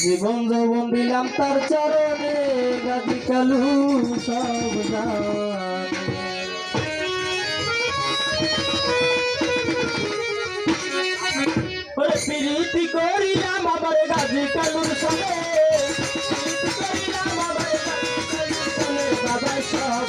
জীবন যৌবন দিলাম তার চরণে, গাজি কালু সব প্রীতি করিলাম আবার গাজি কালুর সঙ্গে। করিলাম আবার গাজি কালুর সঙ্গে বাবা সব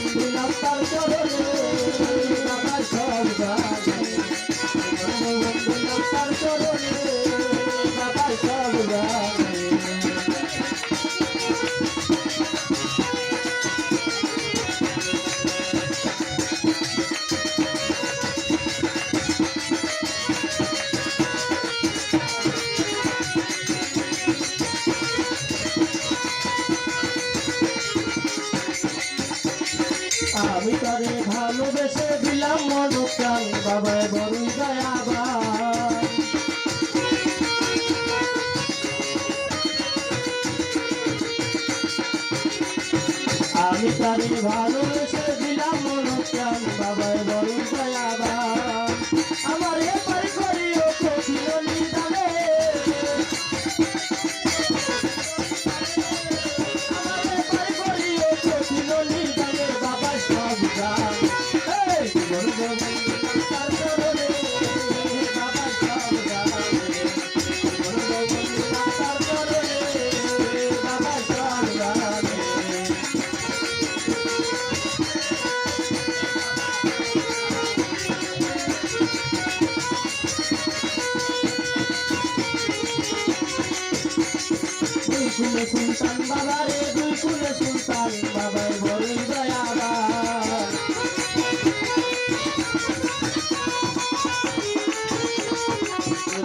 Thank you. আমি তারে ভালোবেসে দিলাম মন প্রাণ বাবায় বরুণ দয়াবা আমি তারে ভালোবেসে দিলাম মন প্রাণ বাবায় বরুণ আমার এ পরিকল্পনা কুলে সুলতান বাবা রে দুই কুলে সুলতান বাবাই বলি দয়াবা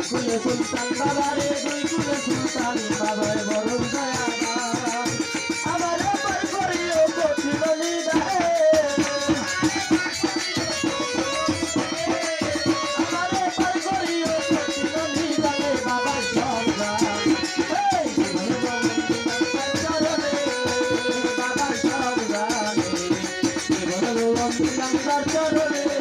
কুলে সুলতান বাবা রে দুই কুলে সুলতান বাবাই সংসার চরণে।